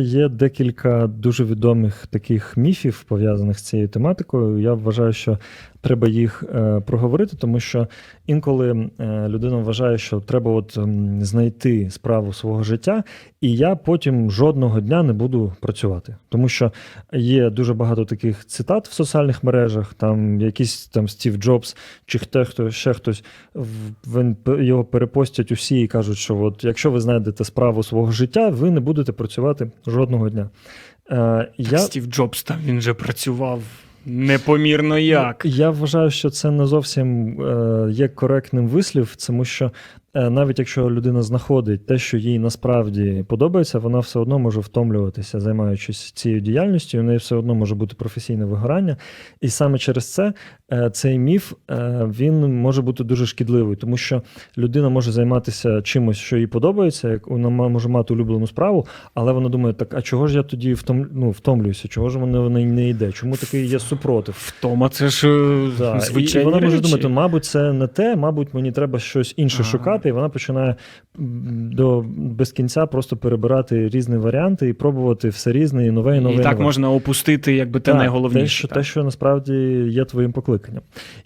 Є декілька дуже відомих таких міфів, пов'язаних з цією тематикою. Я вважаю, що треба їх е, проговорити, тому що інколи е, людина вважає, що треба от м, знайти справу свого життя, і я потім жодного дня не буду працювати. Тому що є дуже багато таких цитат в соціальних мережах, там якийсь там Стів Джобс чи хто хто ще хтось в- він його перепостять усі і кажуть, що от якщо ви знайдете справу свого життя, ви не будете працювати жодного дня. Е, я... Стів Джобс там він же працював непомірно як. Я вважаю, що це не зовсім е, є коректним вислів, тому що навіть якщо людина знаходить те, що їй насправді подобається, вона все одно може втомлюватися, займаючись цією діяльністю, і у неї все одно може бути професійне вигорання. І саме через це е, цей міф е, він може бути дуже шкідливий, тому що людина може займатися чимось, що їй подобається, як вона може мати улюблену справу, але вона думає, так а чого ж я тоді втом, ну, втомлююся? Чого ж воно не, не йде? Чому такий є супротив? Втома, це ж е, Да, і, і вона може думати, мабуть, це не те, мабуть, мені треба щось інше Ага. Шукати, і вона починає до без кінця просто перебирати різні варіанти і пробувати все різне, і нове, і нове. І так нове. можна опустити, якби те Так, найголовніше. Те що, так. те, що насправді є твоїм покликанням.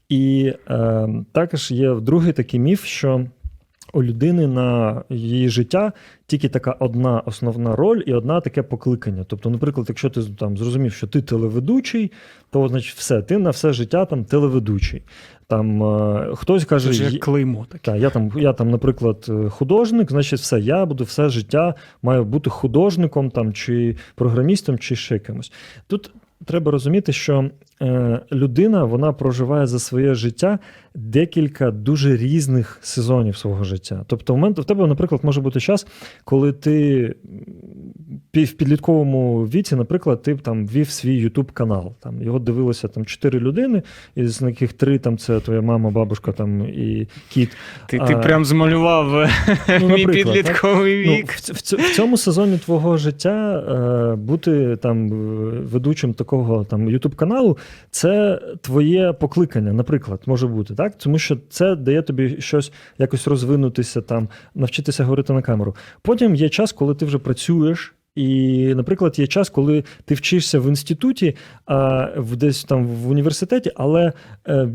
І е, також є другий такий міф, що у людини на її життя тільки така одна основна роль і одна таке покликання. Тобто, наприклад, якщо ти там зрозумів, що ти телеведучий, то значить все, ти на все життя там телеведучий. Там е, хтось каже, Це як клеймо таке. так, я там, я там, наприклад, е, художник, значить, все, я буду все життя маю бути художником там, чи програмістом, чи ще кимось. Тут треба розуміти, що е, людина вона проживає за своє життя декілька дуже різних сезонів свого життя. Тобто, в момент, в тебе, наприклад, може бути час, коли ти в підлітковому віці, наприклад, ти там вів свій YouTube канал. Там його дивилося там чотири людини, із яких три там це твоя мама, бабушка там і кіт. Ти, ти прям змалював Ну, мій підлітковий Ну, вік. в, в, в цьому сезоні твого життя е, бути там е, ведучим такого там YouTube каналу це твоє покликання, наприклад, може бути так, тому що це дає тобі щось якось розвинутися, там навчитися говорити на камеру. Потім є час, коли ти вже працюєш. І, наприклад, є час, коли ти вчишся в інституті, а в десь там в університеті, але е,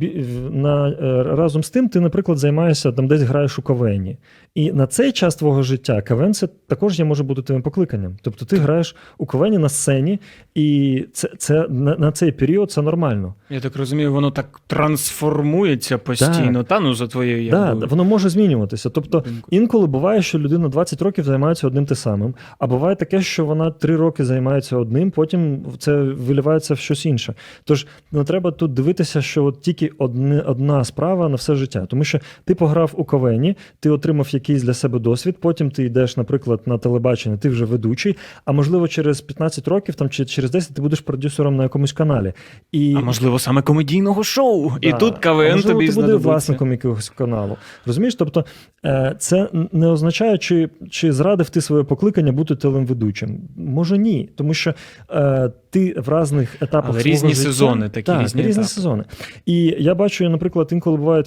на, е, разом з тим ти, наприклад, займаєшся там десь граєш у кавені. І на цей час твого життя КВН це також є може бути твоїм покликанням. Тобто ти граєш у КВНі на сцені, і це, це на, на цей період це нормально. Я так розумію, воно так трансформується постійно, та ну за твоєю Да, якби, воно може змінюватися. Тобто інколи буває, що людина 20 років займається одним те самим, а буває таке, що вона 3 роки займається одним, потім це виливається в щось інше. Тож не треба тут дивитися, що от тільки одне, одна справа на все життя. Тому що ти пограв у ковені, ти отримав якийсь для себе досвід, потім ти йдеш, наприклад, на телебачення, ти вже ведучий, а можливо, через 15 років там, чи через 10 ти будеш продюсером на якомусь каналі. І А можливо, саме комедійного шоу. І Да. тут А можливо, тобі ти буде власником якогось каналу. Розумієш? Тобто е, це не означає, чи, чи зрадив ти своє покликання бути телеведучим. Може ні, тому що е, ти в різних етапах Але свого різні життя, сезони, такі так, різні різні етапи. сезони. І я бачу, наприклад, інколи буває.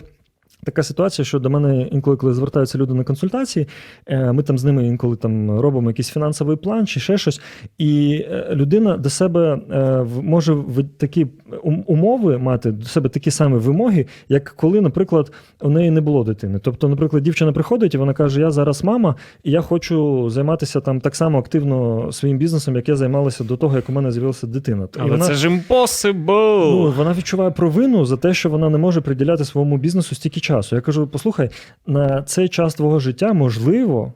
Така ситуація, що до мене інколи, коли звертаються люди на консультації, е, ми там з ними інколи там робимо якийсь фінансовий план чи ще щось, і е, людина до себе е, може такі умови мати до себе такі самі вимоги, як коли, наприклад, у неї не було дитини. Тобто, наприклад, дівчина приходить і вона каже: Я зараз мама, і я хочу займатися там так само активно своїм бізнесом, як я займалася до того, як у мене з'явилася дитина. І вона- це ж impossible. Ну, вона відчуває провину за те, що вона не може приділяти своєму бізнесу стільки часу. Я кажу: послухай, на цей час твого життя можливо.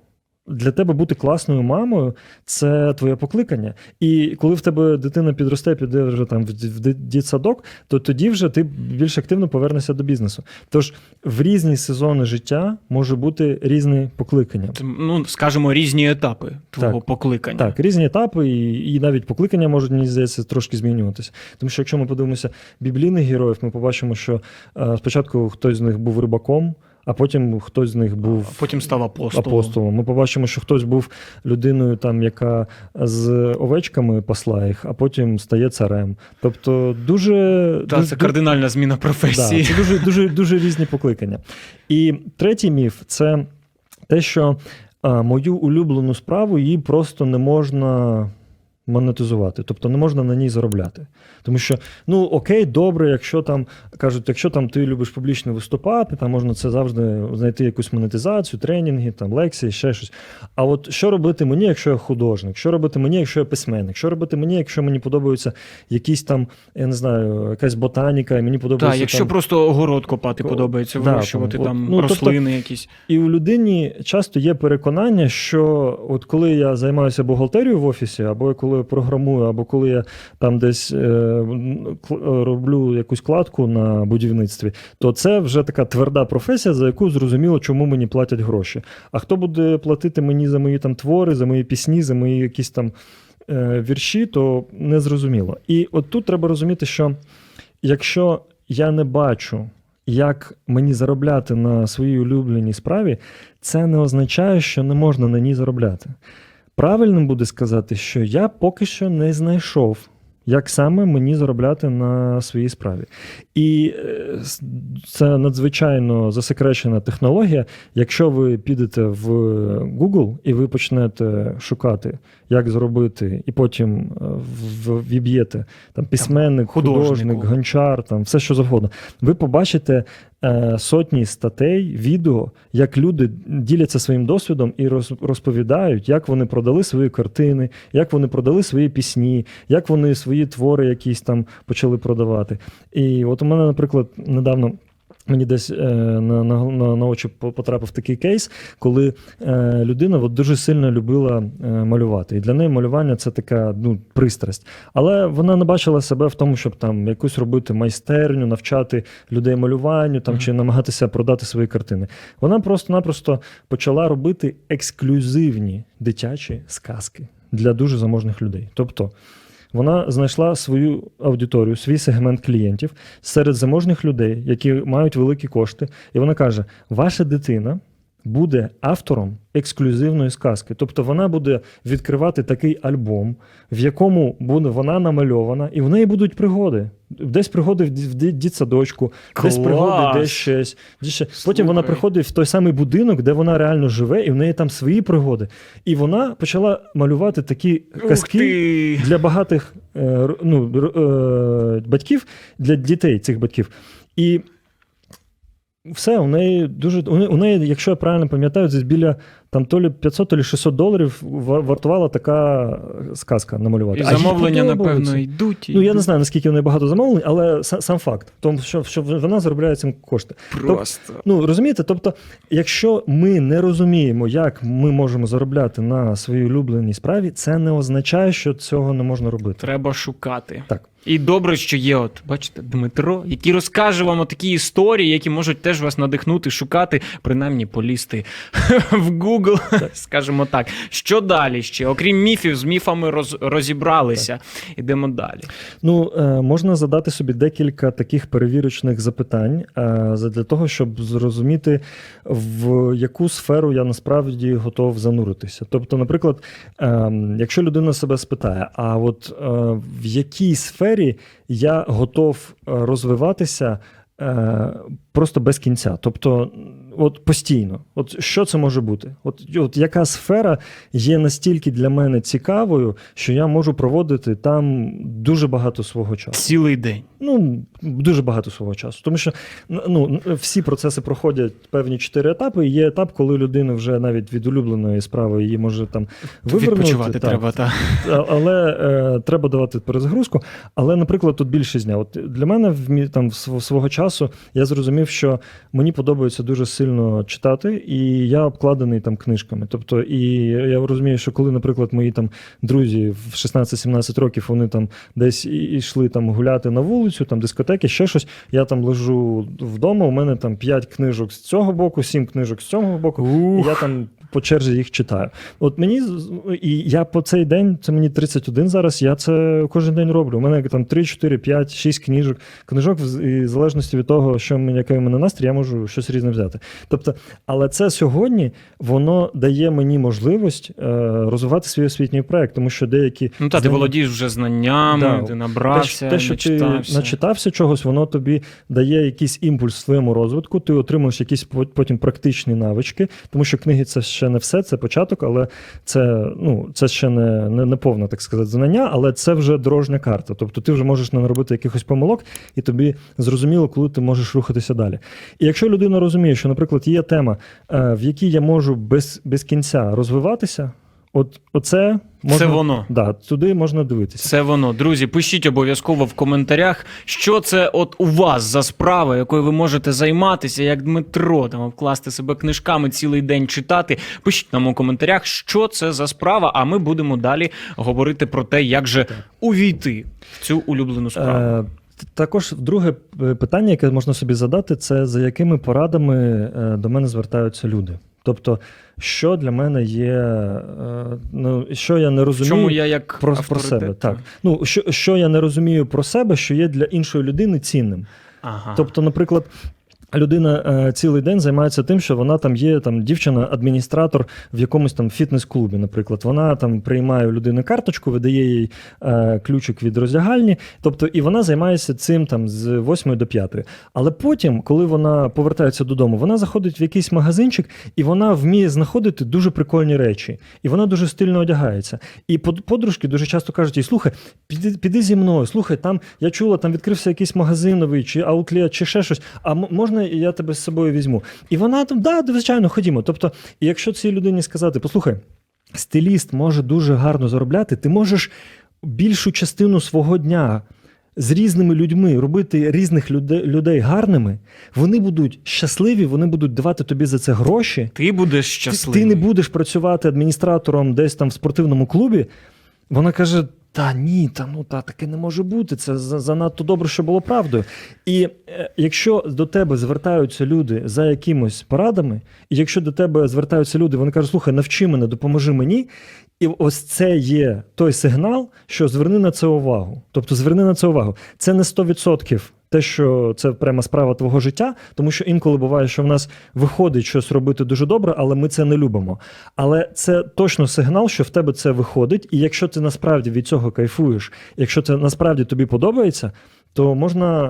Для тебе бути класною мамою це твоє покликання. І коли в тебе дитина підросте, піде вже там в ді- в ді- дитсадок, то тоді вже ти більш активно повернешся до бізнесу. Тож в різні сезони життя може бути різне покликання. Ну, скажімо, різні етапи твого Так. покликання. Так, різні етапи, і, і навіть покликання можуть, мені здається, трошки змінюватися. Тому що якщо ми подивимося біблійних героїв, ми побачимо, що е, спочатку хтось з них був рибаком, а потім хтось з них був А Потім став апостолом. апостолом. Ми побачимо, що хтось був людиною, там, яка з овечками пасла їх, а потім стає царем. Тобто дуже. Та, дуже- це кардинальна зміна професії. Да, це дуже, дуже, дуже різні покликання. І третій міф це те, що мою улюблену справу її просто не можна монетизувати, тобто не можна на ній заробляти. Тому що, ну окей, добре, якщо там кажуть, якщо там ти любиш публічно виступати, там можна це завжди знайти якусь монетизацію, тренінги, там лекції, ще щось. А от що робити мені, якщо я художник? Що робити мені, якщо я письменник? Що робити мені, якщо мені подобаються якісь там, я не знаю, якась ботаніка, і мені подобається. Так, якщо там... просто огород копати подобається, да, вирощувати там, там ну, тобто- рослини якісь. І у людині часто є переконання, що от коли я займаюся бухгалтерією в офісі, або коли я програмую, або коли я там десь е, е, роблю якусь кладку на будівництві, то це вже така тверда професія, за яку зрозуміло, чому мені платять гроші. А хто буде платити мені за мої там твори, за мої пісні, за мої якісь там е, вірші, то не зрозуміло. І от тут треба розуміти, що якщо я не бачу, як мені заробляти на своїй улюбленій справі, це не означає, що не можна на ній заробляти. Правильним буде сказати, що я поки що не знайшов, як саме мені заробляти на своїй справі. І е, це надзвичайно засекречена технологія. Якщо ви підете в Google і ви почнете шукати, як зробити, і потім е, віб'єте там письменник, художник, гончар, там все що завгодно, ви побачите сотні статей, відео, як люди діляться своїм досвідом і роз- розповідають, як вони продали свої картини, як вони продали свої пісні, як вони свої твори якісь там почали продавати. І от у мене, наприклад, недавно. Мені десь е, на, на, на, на очі по- потрапив такий кейс, коли е, людина от, дуже сильно любила е, малювати. І для неї малювання це така ну, пристрасть. Але вона не бачила себе в тому, щоб там якусь робити майстерню, навчати людей малюванню там, Мгм. чи намагатися продати свої картини. Вона просто-напросто почала робити ексклюзивні дитячі сказки для дуже заможних людей. Тобто вона знайшла свою аудиторію, свій сегмент клієнтів серед заможних людей, які мають великі кошти. І вона каже: ваша дитина буде автором ексклюзивної сказки. Тобто вона буде відкривати такий альбом, в якому буде вона намальована, і в неї будуть пригоди. Десь пригоди в дітсадочку, десь пригоди, десь щось. десь ще. Потім вона приходить в той самий будинок, де вона реально живе, і в неї там свої пригоди. І вона почала малювати такі казки для багатих е, ну, е, батьків, для дітей цих батьків. І все, у неї дуже. У неї, якщо я правильно пам'ятаю, десь біля там то лі 500, то лі 600 доларів ва- вартувала така сказка намалювати. І А замовлення, напевно, йдуть. Ну, я не знаю, наскільки неї багато замовлень, але са- сам факт, тому що, що вона заробляє цим кошти. Просто. Ну розумієте, тобто, якщо ми не розуміємо, як ми можемо заробляти на своїй улюбленій справі, це не означає, що цього не можна робити. Треба шукати. Так. І добре, що є, от бачите, Дмитро, який розкаже вам такі історії, які можуть теж вас надихнути, шукати, принаймні полізти в Google, скажімо так. Що далі ще? Окрім міфів, з міфами роз, розібралися. Ідемо далі. Ну, е, можна задати собі декілька таких перевірочних запитань е, для того, щоб зрозуміти, в яку сферу я насправді готов зануритися. Тобто, наприклад, е, якщо людина себе спитає, а от е, в якій сфері я готов е, розвиватися просто без кінця, тобто, от постійно, от що це може бути? От, от яка сфера є настільки для мене цікавою, що я можу проводити там дуже багато свого часу. Цілий день. Ну, дуже багато свого часу. Тому що ну, всі процеси проходять певні чотири етапи. І є етап, коли людина вже навіть від улюбленої справи її може там вивернути. Відпочивати так. треба, так. Але е, треба давати перезагрузку. Але, наприклад, тут більшість дня. От для мене в там свого часу я зрозумів, що мені подобається дуже сильно читати, і я обкладений там книжками. Тобто, і я розумію, що коли, наприклад, мої там друзі в 16-17 років вони там десь йшли там гуляти на вулицю, там дискотеки, ще щось. Я там лежу вдома. У мене там 5 книжок з цього боку, 7 книжок з цього боку. І я там по черзі їх читаю. От мені і я по цей день, це мені 31 зараз. Я це кожен день роблю. У мене там 3, 4, 5, 6 книжок. Книжок, в- залежності від того, що мені, який у мене настрій, я можу щось різне взяти. Тобто, але це сьогодні воно дає мені можливість е, розвивати свій освітній проект, тому що деякі Ну та ти володієш вже знаннями, Да. ти набрався, те, що ти начитався. начитався чогось, воно тобі дає якийсь імпульс своєму розвитку, ти отримуєш якісь потім практичні навички, тому що книги це ще ще не все, це початок, але це, ну, це ще не, не, не повне, так сказати, знання, але це вже дорожня карта. Тобто ти вже можеш не наробити якихось помилок, і тобі зрозуміло, коли ти можеш рухатися далі. І якщо людина розуміє, що, наприклад, є тема, е, в якій я можу без, без кінця розвиватися, от оце можна, Це воно. Да, туди можна дивитися. Це воно. Друзі, пишіть обов'язково в коментарях, що це от у вас за справа, якою ви можете займатися, як Дмитро, там вкласти себе книжками цілий день читати. Пишіть нам у коментарях, що це за справа, а ми будемо далі говорити про те, як же увійти в цю улюблену справу. Е, також друге е, питання, яке можна собі задати, це за якими порадами е, до мене звертаються люди. Тобто, що для мене є, е, ну, що я не розумію. чому я як Про, про себе, так. Ну, що, що я не розумію про себе, що є для іншої людини цінним. Ага. Тобто, наприклад, людина е, цілий день займається тим, що вона там є там дівчина-адміністратор в якомусь там фітнес-клубі. Наприклад, вона там приймає у людини карточку, видає їй е, ключик від роздягальні. Тобто, і вона займається цим там з 8 до 5. Але потім, коли вона повертається додому, вона заходить в якийсь магазинчик і вона вміє знаходити дуже прикольні речі. І вона дуже стильно одягається. І под- подружки дуже часто кажуть їй: слухай, піди, піди зі мною. Слухай, там я чула, там відкрився якийсь магазин чи аутлет, чи ще щось. А можна я тебе з собою візьму? І вона там, да, звичайно, ходімо. Тобто, якщо цій людині сказати, послухай, стиліст може дуже гарно заробляти, ти можеш більшу частину свого дня. З різними людьми робити різних людей, людей гарними, вони будуть щасливі, вони будуть давати тобі за це гроші. Ти будеш Ти, ти не будеш працювати адміністратором десь там в спортивному клубі. Вона каже: та ні, та ну та таке не може бути. Це за- занадто добре, що було правдою. І е, якщо до тебе звертаються люди за якимось порадами, і якщо до тебе звертаються люди, вони кажуть, слухай, навчи мене, допоможи мені. І ось це є той сигнал, що зверни на це увагу. Тобто зверни на це увагу. Це не 100% те, що це прямо справа твого життя, тому що інколи буває, що в нас виходить щось робити дуже добре, але ми це не любимо. Але це точно сигнал, що в тебе це виходить, і якщо ти насправді від цього кайфуєш, якщо це насправді тобі подобається. То можна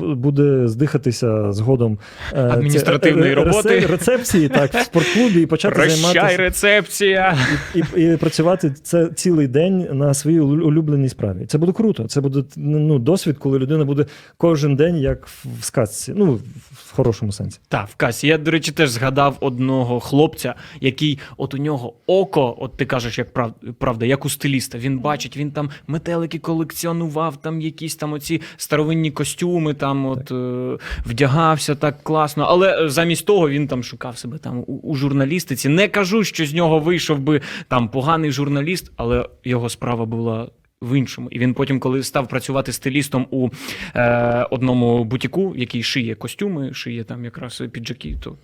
е, буде здихатися згодом е, Адміністративної роботи. рецепції так в спортклубі і почати Прощай, займатися рецепція. і, і, і працювати це цілий день на своїй улюбленій справі. Це буде круто. Це буде ну, досвід, коли людина буде кожен день як в сказці. Ну, в хорошому сенсі. Так, в касі. Я, до речі, теж згадав одного хлопця, який, от у нього око, от ти кажеш, як прав, правда, як у стиліста. Він бачить, він там метелики колекціонував, там якісь там оці старовинні костюми, там от е, вдягався так класно. Але е, замість того він там шукав себе там у, у журналістиці. Не кажу, що з нього вийшов би там поганий журналіст, але його справа була. В іншому, і він потім, коли став працювати стилістом у е, одному бутіку, який шиє костюми, шиє там якраз піджаки, то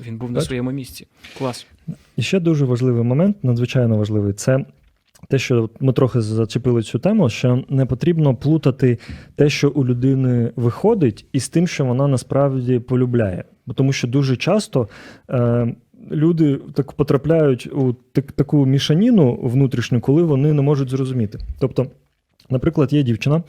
він був на своєму місці. Клас. І ще дуже важливий момент, надзвичайно важливий, це те, що ми трохи зачепили цю тему, що не потрібно плутати те, що у людини виходить, із тим, що вона насправді полюбляє. Тому що дуже часто е, люди так потрапляють у так, таку мішаніну внутрішню, коли вони не можуть зрозуміти. Тобто. Наприклад, є дівчина,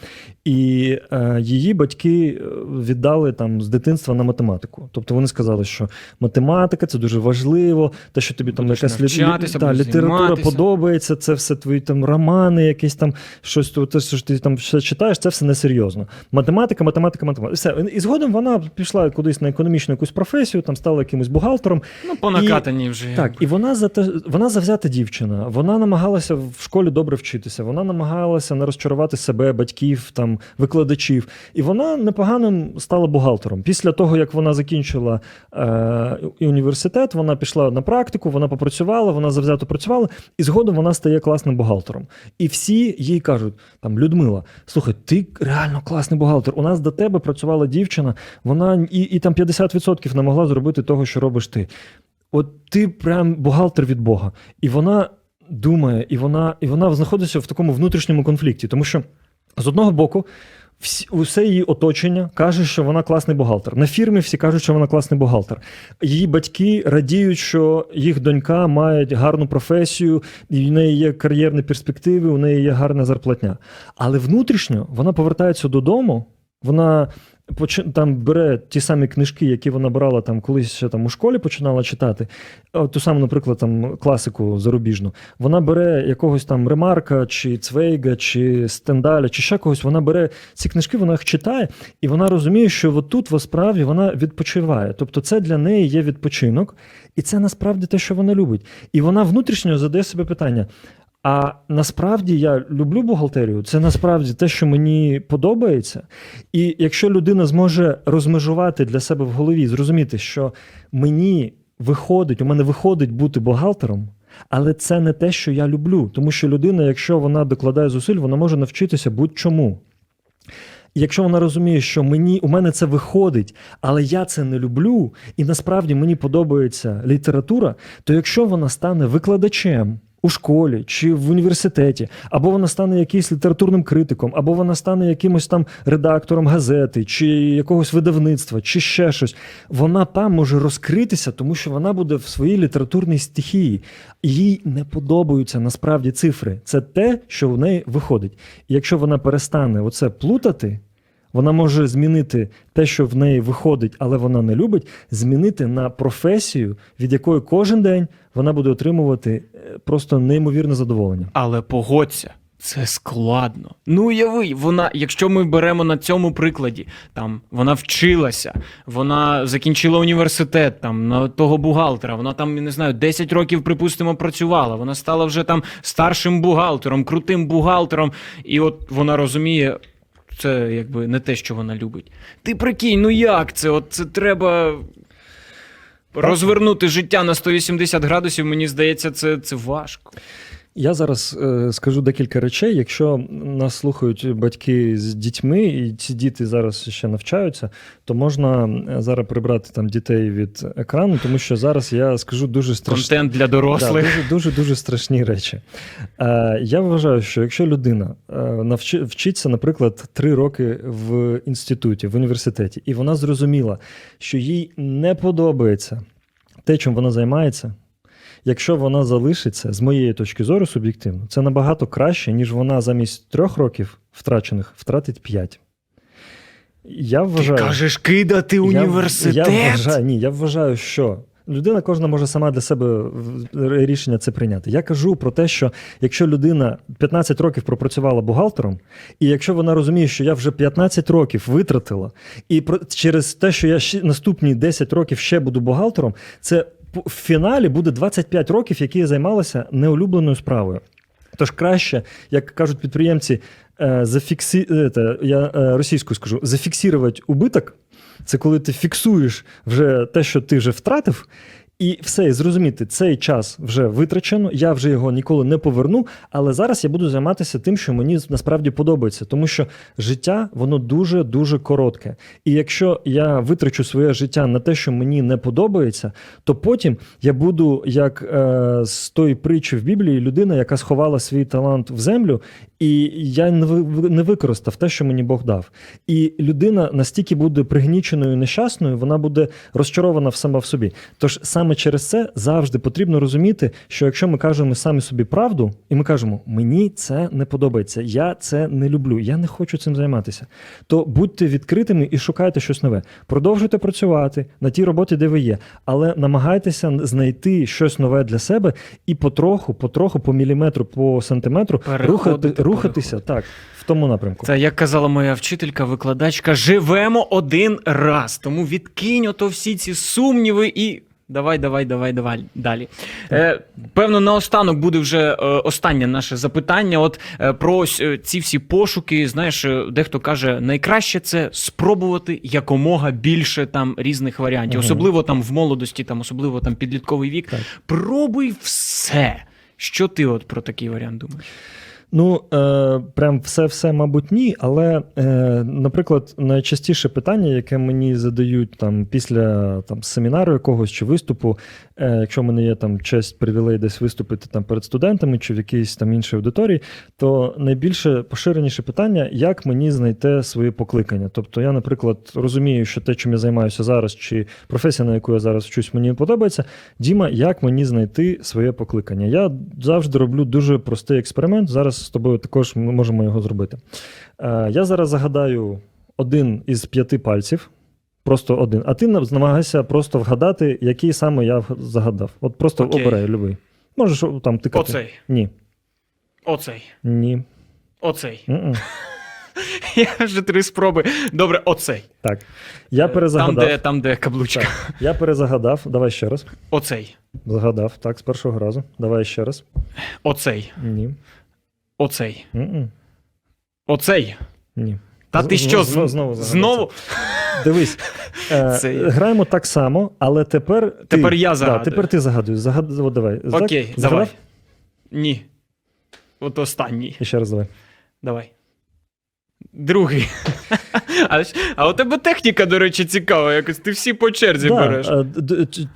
і е, її батьки е, віддали там з дитинства на математику. Тобто вони сказали, що математика це дуже важливо, те, що тобі там якась лі- та, література займатися. подобається, це все твої там романи, якісь там щось, те, що ти там все читаєш, це все несерйозно. Математика, математика, математика. Все. І згодом вона пішла кудись на економічну якусь професію, там стала якимось бухгалтером. Ну, по накатанні вже. Так, і вона за те, вона завзята дівчина. Вона намагалася в школі добре вчитися. Вона намагалася не розчарувати себе, батьків, там викладачів. І вона непоганим стала бухгалтером. Після того, як вона закінчила е, університет, вона пішла на практику, вона попрацювала, вона завзято працювала, і згодом вона стає класним бухгалтером. І всі їй кажуть: там Людмила, слухай, ти реально класний бухгалтер. У нас до тебе працювала дівчина, вона і, і там 50% не могла зробити того, що робиш ти. От ти прям бухгалтер від Бога. І вона думає, і вона, і вона знаходиться в такому внутрішньому конфлікті, тому що з одного боку. всі- Усе її оточення каже, що вона класний бухгалтер. На фірмі всі кажуть, що вона класний бухгалтер. Її батьки радіють, що їх донька має гарну професію, і в неї є кар'єрні перспективи, у неї є гарна зарплатня. Але внутрішньо вона повертається додому, вона там бере ті самі книжки, які вона брала там колись там у школі починала читати, ту саму, наприклад, там класику зарубіжну. Вона бере якогось там Ремарка, чи Цвейга, чи Стендаля, чи ще когось. Вона бере ці книжки, вона їх читає, і вона розуміє, що от тут насправді вона відпочиває. Тобто, це для неї є відпочинок, і це насправді те, що вона любить. І вона внутрішньо задає себе питання. А насправді я люблю бухгалтерію. Це насправді те, що мені подобається. І якщо людина зможе розмежувати для себе в голові, зрозуміти, що мені виходить, у мене виходить бути бухгалтером, але це не те, що я люблю. Тому що людина, якщо вона докладає зусиль, вона може навчитися будь-чому. Якщо вона розуміє, що мені у мене це виходить, але я це не люблю, і насправді мені подобається література, то якщо вона стане викладачем у школі чи в університеті, або вона стане якимось літературним критиком, або вона стане якимось там редактором газети, чи якогось видавництва, чи ще щось, вона там може розкритися, тому що вона буде в своїй літературній стихії. Їй не подобаються насправді цифри. Це те, що в неї виходить. І якщо вона перестане оце плутати, вона може змінити те, що в неї виходить, але вона не любить, змінити на професію, від якої кожен день вона буде отримувати е, просто неймовірне задоволення. Але погодься. Це складно. Ну уяви, вона, якщо ми беремо на цьому прикладі, там вона вчилася, вона закінчила університет там на того бухгалтера, вона там, не знаю, 10 років, припустимо, працювала. Вона стала вже там старшим бухгалтером, крутим бухгалтером, і от вона розуміє. Це якби не те, що вона любить. Ти прикинь, ну як це? От це треба розвернути життя на 180 градусів. Мені здається, це, це важко. Я зараз е, скажу декілька речей. Якщо нас слухають батьки з дітьми, і ці діти зараз ще навчаються, то можна е, зараз прибрати там дітей від екрану, тому що зараз я скажу дуже страшні. Контент для Да, дорослих. дуже, дуже дуже страшні речі. Е, я вважаю, що якщо людина е, навчи, вчиться, наприклад, три роки в інституті, в університеті, і вона зрозуміла, що їй не подобається те, чим вона займається. Якщо вона залишиться, з моєї точки зору, суб'єктивно, це набагато краще, ніж вона замість трьох років втрачених втратить п'ять. Я вважаю, Ти кажеш кидати я- університет. Я, вважаю, ні, я вважаю, що людина кожна може сама для себе рішення це прийняти. Я кажу про те, що якщо людина 15 років пропрацювала бухгалтером, і якщо вона розуміє, що я вже 15 років витратила, і через те, що я ще наступні 10 років ще буду бухгалтером, це в фіналі буде 25 років, які я займалася неулюбленою справою. Тож краще, як кажуть підприємці, е, зафіксі... е, я е, російською скажу, зафіксувати убиток. Це коли ти фіксуєш вже те, що ти вже втратив, і все, і зрозуміти, цей час вже витрачено, я вже його ніколи не поверну, але зараз я буду займатися тим, що мені насправді подобається, тому що життя воно дуже дуже коротке. І якщо я витрачу своє життя на те, що мені не подобається, то потім я буду як е, з тої притчі в Біблії людина, яка сховала свій талант в землю, і я не ви- не використав те, що мені Бог дав. І людина настільки буде пригніченою нещасною, вона буде розчарована сама в собі. Тож саме через це завжди потрібно розуміти, що якщо ми кажемо самі собі правду, і ми кажемо, мені це не подобається, я це не люблю, я не хочу цим займатися, то будьте відкритими і шукайте щось нове. Продовжуйте працювати на тій роботі, де ви є, але намагайтеся знайти щось нове для себе і потроху, потроху, по міліметру, по сантиметру рухати, рухатися так в тому напрямку. Це як казала моя вчителька, викладачка, живемо один раз. Тому відкинь ото всі ці сумніви і. Давай, давай, давай, давай далі. Е, певно, наостанок буде вже е, останнє наше запитання. От е, про ось, е, ці всі пошуки. Знаєш, дехто каже, найкраще це спробувати якомога більше там різних варіантів, особливо там в молодості, там особливо там підлітковий вік. Так. Пробуй все. Що ти от про такий варіант думаєш? Ну, е, прям все-все, мабуть, ні. Але, е, наприклад, найчастіше питання, яке мені задають там після там, семінару якогось чи виступу, якщо в мене є там честь привілей десь виступити там перед студентами чи в якійсь там іншій аудиторії, то найбільше поширеніше питання, як мені знайти своє покликання. Тобто, я, наприклад, розумію, що те, чим я займаюся зараз, чи професія, на яку я зараз вчусь, мені подобається. Діма, як мені знайти своє покликання? Я завжди роблю дуже простий експеримент. Зараз з тобою також ми можемо його зробити. Е, Я зараз загадаю один із п'яти пальців. Просто один. А ти намагайся просто вгадати, який саме я загадав. От просто Окей. обирай любий. Можеш там тикати. Оцей. Ні. Оцей. Ні. Оцей. М-м. Я вже три спроби. Добре, оцей. Так. Я Е, Там, де, там, де каблучка. Так. Я перезагадав. Давай ще раз. Оцей. Загадав. Так, з першого разу. Давай ще раз. Оцей. Ні. Оцей. М-м. Оцей. Ні. Та ти що? з- з- знову Знову? Дивись, е, Це- граємо так само, але тепер. ти- Тепер я Да, тепер ти загадуєш. Загад... От давай. Окей, Загадав? давай. Ні. От останній. І ще раз давай. Давай. Другий. А, а у тебе техніка, до речі, цікава. Якось ти всі по черзі Да, береш.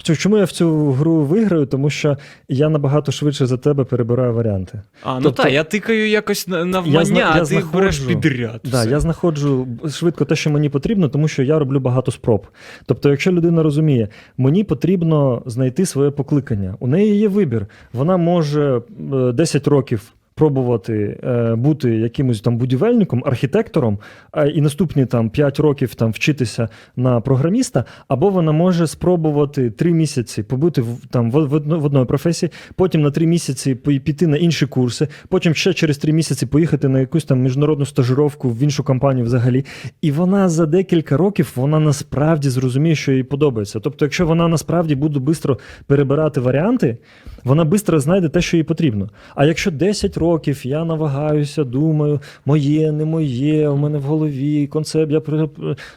е, чому я в цю гру виграю? Тому що я набагато швидше за тебе перебираю варіанти. А, ну тобто- так, я тикаю якось на- навмання, Я я а ти береш підряд. Да, все. я знаходжу швидко те, що мені потрібно, тому що я роблю багато спроб. Тобто, якщо людина розуміє, мені потрібно знайти своє покликання. У неї є вибір. Вона може е, 10 років. Пробувати е, бути якимось там будівельником, архітектором, а і наступні там 5 років там вчитися на програміста, або вона може спробувати 3 місяці побути в там в, в одної професії, потім на 3 місяці піти на інші курси, потім ще через 3 місяці поїхати на якусь там міжнародну стажировку в іншу компанію взагалі. І вона за декілька років вона насправді зрозуміє, що їй подобається. Тобто, якщо вона насправді буде швидко перебирати варіанти, вона швидко знайде те, що їй потрібно. А якщо 10 років я навагаюся, думаю, моє, не моє, у мене в голові концепт, я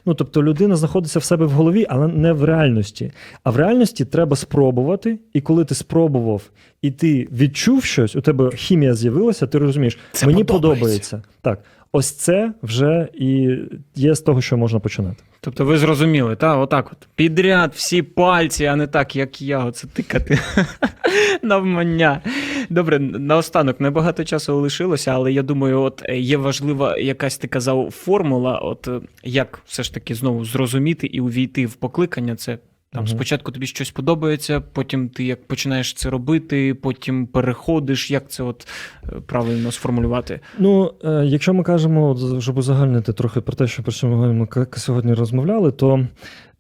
ну тобто людина знаходиться в себе в голові, але не в реальності. А в реальності треба спробувати, і коли ти спробував і ти відчув щось, у тебе хімія з'явилася, ти розумієш, Це мені подобається. подобається. Так, ось це вже і є з того, що можна починати. Тобто ви зрозуміли, та, отак от. Підряд всі пальці, а не так, як я, оце тикати навмання. Добре, наостанок, небагато часу лишилося, але я думаю, от е, є важлива якась ти казав формула, от е, як все ж таки знову зрозуміти і увійти в покликання. Це там Мгм. спочатку тобі щось подобається, потім ти як починаєш це робити, потім переходиш. Як це от е, правильно сформулювати? Ну, е, якщо ми кажемо, щоб узагальнити трохи про те, що про що ми сьогодні розмовляли, то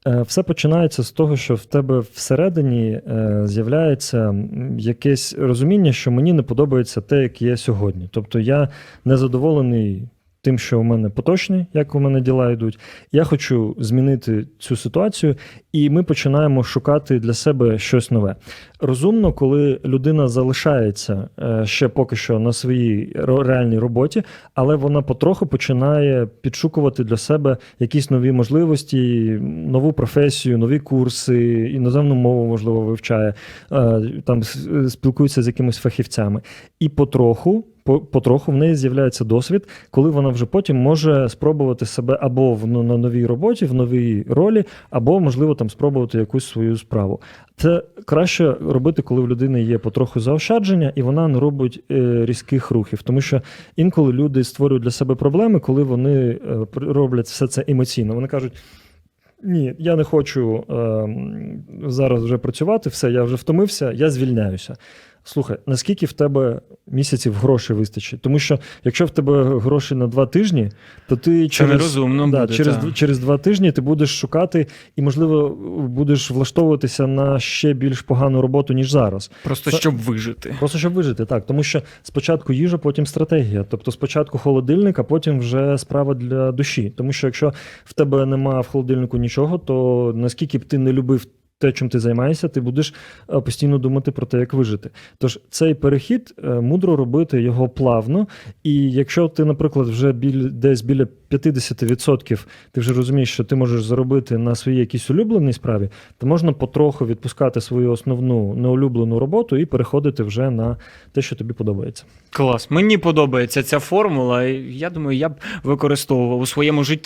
е, все починається з того, що в тебе всередині з'являється якесь розуміння, що мені не подобається те, як є сьогодні. Тобто я незадоволений. Тим, що у мене поточні, як у мене діла йдуть, я хочу змінити цю ситуацію, і ми починаємо шукати для себе щось нове. Розумно, коли людина залишається е, ще поки що на своїй реальній роботі, але вона потроху починає підшукувати для себе якісь нові можливості, нову професію, нові курси, іноземну мову, можливо, вивчає, е, там спілкується з якимись фахівцями. І потроху. По- Потроху в неї з'являється досвід, коли вона вже потім може спробувати себе або в ну, на новій роботі, в новій ролі, або можливо там спробувати якусь свою справу. Це краще робити, коли в людини є потроху заощадження, і вона не робить е, різких рухів. Тому що інколи люди створюють для себе проблеми, коли вони е, роблять все це емоційно. Вони кажуть. Ні, я не хочу е, зараз вже працювати, все, я вже втомився, я звільняюся. Слухай, наскільки в тебе місяців грошей вистачить? Тому що якщо в тебе гроші на два тижні, то ти через, да, буде. через, та. через два тижні ти будеш шукати і, можливо, будеш влаштовуватися на ще більш погану роботу, ніж зараз. Просто Це- щоб вижити. Просто щоб вижити, так. Тому що спочатку їжа, потім стратегія. Тобто спочатку холодильник, а потім вже справа для душі. Тому що якщо в тебе нема в холодильнику нічого, то наскільки б ти не любив. Те, чим ти займаєшся, ти будеш е, постійно думати про те, як вижити. Тож цей перехід е, мудро робити його плавно. І якщо ти, наприклад, вже біль, десь біля 50% ти вже розумієш, що ти можеш заробити на своїй якійсь улюбленій справі, то можна потроху відпускати свою основну неулюблену роботу і переходити вже на те, що тобі подобається. Клас. Мені подобається ця формула. Я думаю, я б використовував у своєму житті.